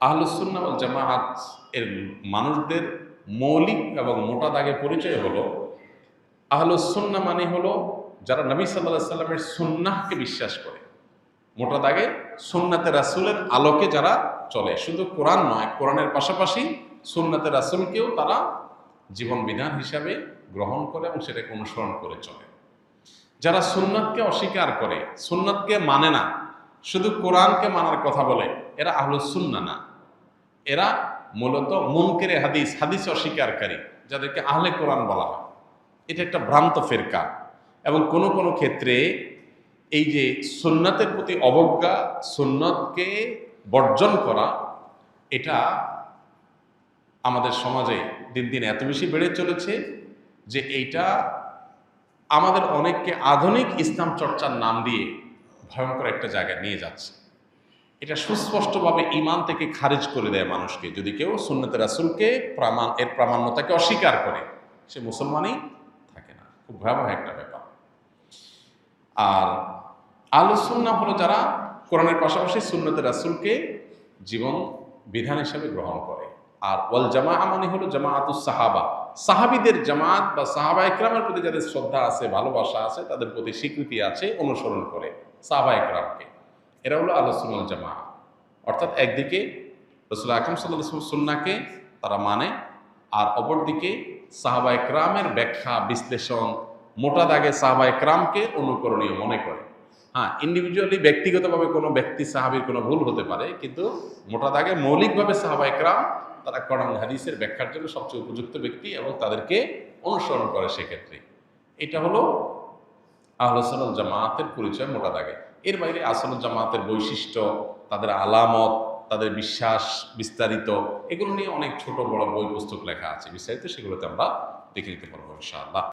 আহলুসুন্না জামাআত এর মানুষদের মৌলিক এবং মোটা দাগে পরিচয় হলো আহলুসুন্না মানে হলো যারা নবী সাল্লাহ সাল্লামের সুন্নাহকে বিশ্বাস করে। মোটা দাগে সুন্নাতে রাসুলের আলোকে যারা চলে। শুধু কোরআন নয়, কোরআনের পাশাপাশি সুন্নাতে রাসুলকেও তারা জীবন বিধান হিসাবে গ্রহণ করে এবং সেটাকে অনুসরণ করে চলে। যারা সুন্নাতকে অস্বীকার করে, সুন্নাতকে মানে না, শুধু কোরআনকে মানার কথা বলে, এরা আহলুসুন্না না। এরা মূলত মুনকেরে হাদিস হাদিস অস্বীকারী, যাদেরকে আহলে কোরআন বলা হয়। এটা একটা ভ্রান্ত ফেরকা। এবং কোনো কোনো ক্ষেত্রে এই যে সুন্নাতের প্রতি অবজ্ঞা, সুন্নতকে বর্জন করা, এটা আমাদের সমাজে দিন দিন এত বেশি বেড়ে চলেছে যে এইটা আমাদের অনেককে আধুনিক ইসলাম চর্চার নাম দিয়ে ভয়ঙ্কর একটা জায়গায় নিয়ে যাচ্ছে। এটা সুস্পষ্টভাবে ইমান থেকে খারিজ করে দেয় মানুষকে। যদি কেউ সুন্নত রাসুলকে প্রমাণ, এর প্রামাণ্যতাকে অস্বীকার করে, সে মুসলমানই থাকে না। খুব ভয়াবহ একটা ব্যাপার। আর আলোচনা হলো যারা কোরআনের পাশাপাশি সুন্নতে রাসুলকে জীবন বিধান হিসেবে গ্রহণ করে। আর ওয়াল জামা মানে হলো জামাআতুস সাহাবা। সাহাবিদের জামাত বা সাহাবা একরামের প্রতি যাদের শ্রদ্ধা আছে, ভালোবাসা আছে, তাদের প্রতি স্বীকৃতি আছে, অনুসরণ করে সাহাবা একরামকে। এরা হলো আলোচনাল জামা অর্থাৎ একদিকে রসুল আকরম সাল্লাহ সুন্নাকে তারা মানে আর অপরদিকে সাহাবা একরামের ব্যাখ্যা, বিশ্লেষণ, মোটা দাগে সাহাবা একরামকে অনুকরণীয় মনে করে। হ্যাঁ ইন্ডিভিজুয়ালি ব্যক্তিগতভাবে কোনো ব্যক্তি, সাহাবির কোনো ভুল হতে পারে, কিন্তু মোটা দাগে মৌলিকভাবে সাহাবা একরাম তারা কোরআন, হাদিসের ব্যাখ্যার জন্য সবচেয়ে উপযুক্ত ব্যক্তি এবং তাদেরকে অনুসরণ করে সেক্ষেত্রে। এটা হলো আহলসল জামায়াতের পরিচয় মোটা দাগে। এর বাইরে আসল জামাতের বৈশিষ্ট্য, তাদের আলামত, তাদের বিশ্বাস বিস্তারিত, এগুলো নিয়ে অনেক ছোট বড় বই পুস্তক লেখা আছে। বিস্তারিত সেগুলোতে আমরা দেখে নিতে পারব ইনশাআল্লাহ।